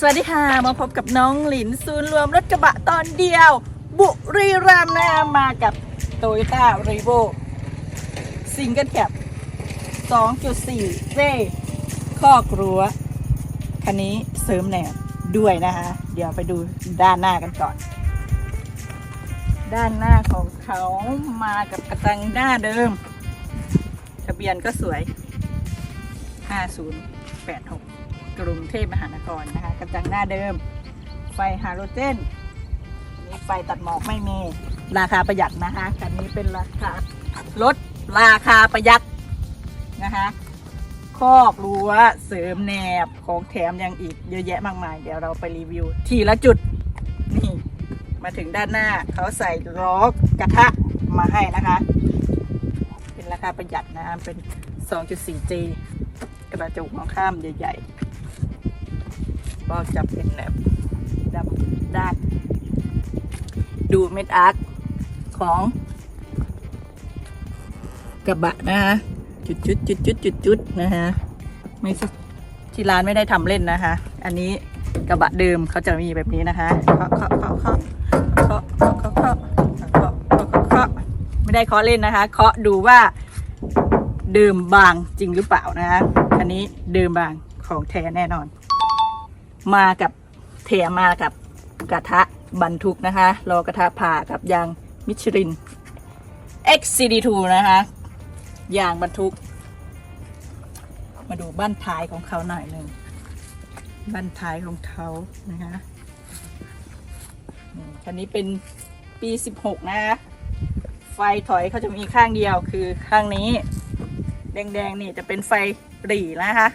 สวัสดีค่ะ มาพบกับน้องหลินศูนรวมรถกระบะตอนเดียว บุรีรัมย์นะมากับโตโยต้ารีโวซิงเกิลแคป2.4เจคอกรัวคันนี้เสริมแหนบด้วยนะคะ เดี๋ยวไปดูด้านหน้ากันก่อน ด้านหน้าของเขามากับกระจังหน้าเดิม ทะเบียนก็สวย 5086 กรุงเทพมหานครนะคะกระจังหน้าเดิม ไฟฮาโลเจนมีไฟตัดหมอกไม่มี ราคาประหยัดนะคะคันนี้เป็นราคาลดราคาประหยัดนะคะคอกรั้วเสริมแนบของแถมยังอีกเยอะแยะมากมาย เดี๋ยวเราไปรีวิว ทีละจุดนี่ มาถึงด้านหน้าเขาใส่ล้อกระทะมาให้นะคะ เป็นราคาประหยัดนะเป็น 2.4G กระจกมองข้ามใหญ่ ๆ ก็จะเป็นแบบดำด้านดูเม็ดอาร์คของกระบะนะคะจุดจุดจุดจุดจุดจุดนะคะไม่ใช่ที่ร้านไม่ได้ทำเล่นนะคะ อันนี้กระบะเดิมเขาจะมีแบบนี้นะคะเคาะเคาะเคาะเคาะเคาะเคาะเคาะเคาะเคาะไม่ได้เคาะเล่นนะคะ เคาะดูว่าเดิมบางจริงหรือเปล่านะคะอันนี้เดิมบางของแท้แน่นอน มากับแถมมากับกระทะบรรทุกนะคะรอกระทะผ่ากับยางมิชลิน XCD2 นะคะยางบรรทุก มาดูบ้านท้ายของเขาหน่อยหนึ่งบ้านท้ายของเขานะคะคันนี้เป็นปี 16 นะคะไฟถอยเขาจะมีข้างเดียวคือข้างนี้ แดงๆนี่จะเป็นไฟหรี่นะคะ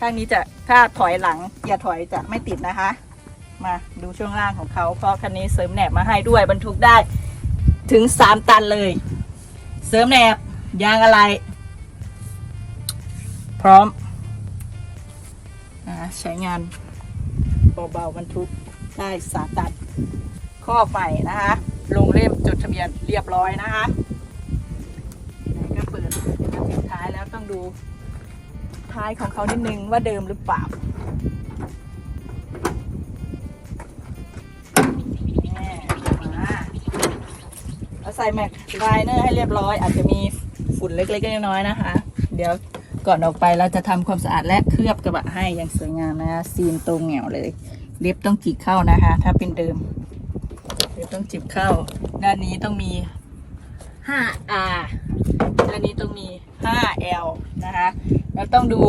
ข้างนี้จะถ้าถอยหลังอย่าถอยจะไม่ติดนะคะ มาดูช่วงล่างของเขาเพราะคันนี้เสริมแหนบมาให้ด้วยบรรทุกได้ถึง3ตันเลย เสริมแหนบยางอะไร พร้อมอใช้งานเบาๆบรรทุกได้สามตันข้อใหม่นะคะ ลงเล่มจดทะเบียนเรียบร้อยนะคะไหนก็เปิดมาถึงท้ายแล้วต้องดู ท้ายของเขานิดนึงว่าเดิมหรือเปล่าแน่มาเราใส่แม็กไลเนอร์ให้เรียบร้อย อาจจะมีฝุ่นเล็กๆน้อยๆนะคะ เดี๋ยวก่อนออกไปเราจะทำความสะอาดและเคลือบกระบะให้อย่างสวยงามนะคะซีนตรงเหงียวเลยเล็บต้องจีกเข้านะคะ ถ้าเป็นเดิมเล็บต้องจีบเข้า ด้านนี้ต้องมี 5R ด้านนี้ต้องมี 5L นะคะ แล้วต้องดู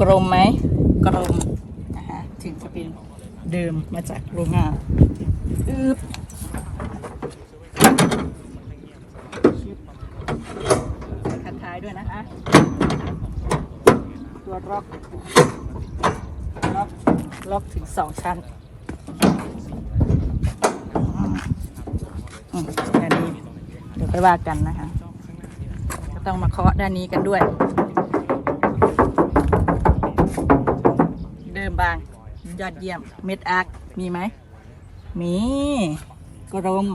กลมๆไหมกลมนะคะถึงจะเป็นเดิมมาจากโรงงานอึบขัดท้ายด้วยนะคะ ตัวล็อกล็อกล็อกถึงสองชั้นอืมอันนี้เดี๋ยวไปว่ากันนะคะ ก็ต้องมาเคาะด้านนี้กันด้วย มบาง ยอดเยี่ยม เม็ดอาร์คมีไหม มี กรม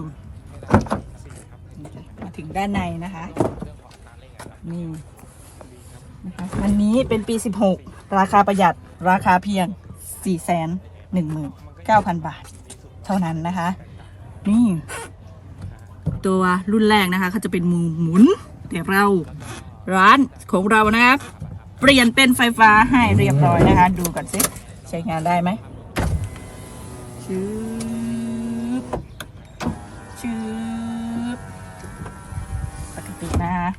มาถึงด้านในนะคะ นี่นะคะวันนี้เป็นปี 16 ราคาประหยัด ราคาเพียง 4 1 9 0 0 0 บาท เท่านั้นนะคะ นี่ ตัวรุ่นแรกนะคะเขาจะเป็นมือหมุน แต่เราร้านของเรานะครับ เปลี่ยนเป็นไฟฟ้าให้เรียบร้อยนะคะ ดูกันสิ ใช้งานได้ไหมชืบชืบปกตินะคะ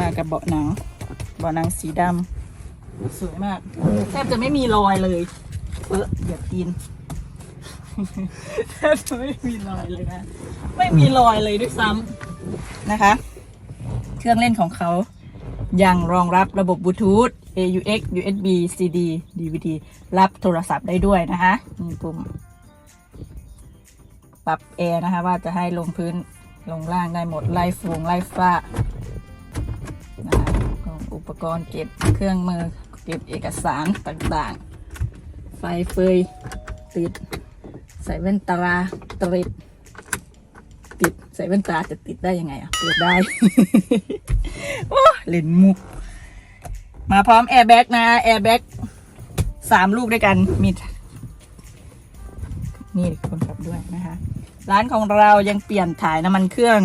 มากับเบาะหนังเบาะหนังสีดำสวยมาก แทบจะไม่มีรอยเลยเออเหยียบตีนแทบจะไม่มีรอยเลยนะ ไม่มีรอยเลยด้วยซ้ำนะคะ เครื่องเล่นของเขายังรองรับระบบบลูทูธ AUX USB CD DVD รับโทรศัพท์ได้ด้วยนะคะมีปุ่ม ปรับแอร์นะคะ ว่าจะให้ลงพื้นลงล่างได้หมดไล่ฟูงไล่ฟ้านะคะอุปกรณ์เก็บเครื่องมือเก็บเอกสารต่างๆ ไฟเฟยติด ใส่แว่นตาติดติดใส่แว่นตาจะติดได้ยังไงอะ เปิดได้ โอ้เล่นมุก มาพร้อมแอร์แบ็กนะแอร์แบ็กสามลูกด้วยกันมีนี่คนขับด้วยนะคะ ร้านของเรายังเปลี่ยนถ่ายน้ำมันเครื่อง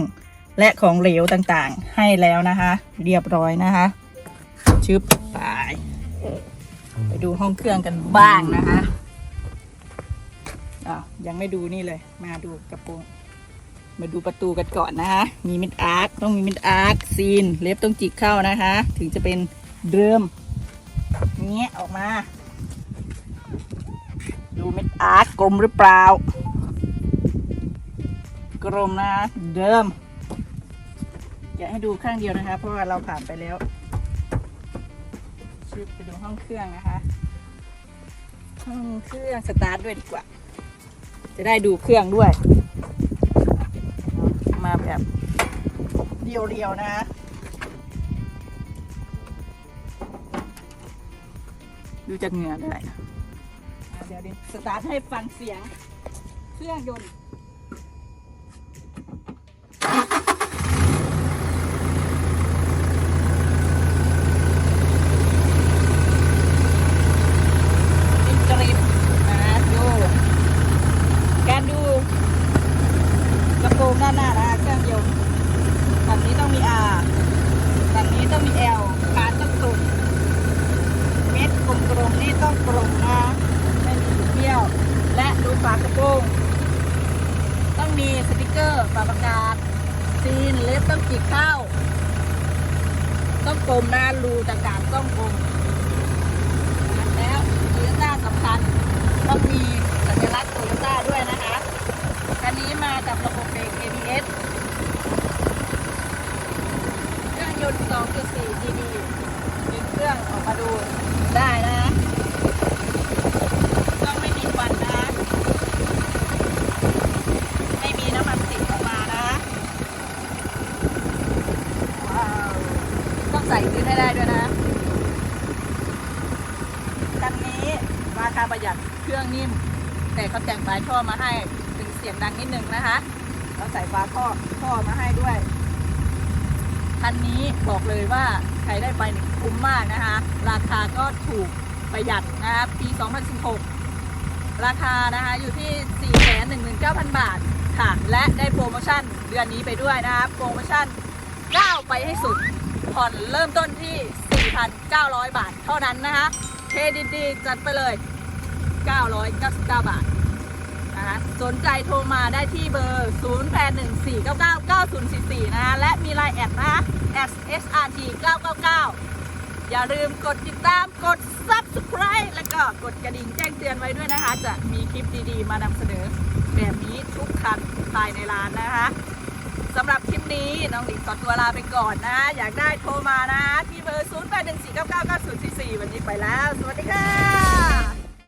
และของเหลวต่างๆ ให้แล้วนะคะ เรียบร้อยนะคะ ชึบไปไปดูห้องเครื่องกันบ้างนะคะอ้าวยังไม่ดูนี่เลย มาดูกระโปรงมาดูประตูกันก่อนนะคะ มีมิดอาร์คต้องมีมิดอาร์คซีน เล็บต้องจิกเข้านะคะ ถึงจะเป็น เดิมเงี้ยออกมา ดูเมิดอาร์คกลมหรือเปล่า กลมนะเดิม อยากให้ดูข้างเดียวนะคะ เพราะว่าเราผ่านไปแล้วชิบไปดูห้องเครื่องนะคะ ห้องเครื่องสตาร์ทด้วยดีกว่า จะได้ดูเครื่องด้วย มาแบบเรียวๆนะ ดูจากเหงื่อได้ เดี๋ยวดิสตาร์ทให้ฟังเสียง เครื่องยนต์อินกริปนะดูการดูกระโปรงด้านหน้านะเครื่องยนต์ฝั่งนี้ต้องมี R ฝั่งนี้ต้องมี L ขาต้องตรงเม็ดกลมๆนี่ ต้องตรงนะไม่มีเบี้ยว และดูฝากระโปรงต้องมีสติกเกอร์ฝาประกาศซีนเล็บต้องจิกเข้า ต้องกลมนะรูต่างๆต้องกลมแล้วโตโยต้าสำคัญต้องมีสัญลักษณ์โตโยต้าด้วยนะคะคันนี้มากับระบบเบรก ABS เครื่องยนต์ 2.4 GD ดึงเครื่องออกมาดูได้นะ ต้องไม่มีควันนะ ไม่มีน้ำมันติดออกมานะ ว้าว ต้องใส่ขึ้นให้ได้ด้วยนะ คันนี้ราคา ประหยัดเครื่องนิ่ม แต่เขาแต่งฝาท่อมาให้ถึงเสียงดังนิดนึงนะคะเราใส่ฝาท่อท่อมาให้ด้วยคันนี้บอกเลยว่าใครได้ไปเนี่ยคุ้มมากนะคะ ราคาก็ถูกประหยัดนะคะปี 2016 ราคานะคะอยู่ที่ 419,000 บาทค่ะ และได้โปรโมชั่นเดือนนี้ไปด้วยนะคะโปรโมชั่นก้าวไปให้สุด ผ่อนเริ่มต้นที่ 4,900 บาทเท่านั้นนะคะเครดิตดีจัดไปเลย 999 บาทนะคะสนใจโทรมาได้ที่เบอร์ 0814999044 นะคะและมีไลน์แอดนะคะ SSRT 999 อย่าลืมกดติดตามกด Subscribe แล้วก็กดกระดิ่งแจ้งเตือนไว้ด้วยนะคะ จะมีคลิปดีๆ มานำเสนอแบบนี้ทุกคันภายในร้านนะคะสำหรับคลิปนี้น้องหลิงขอตัวลาไปก่อนนะ อยากได้โทรมานะ ที่เบอร์ 0814999044 วันนี้ไปแล้ว สวัสดีค่ะ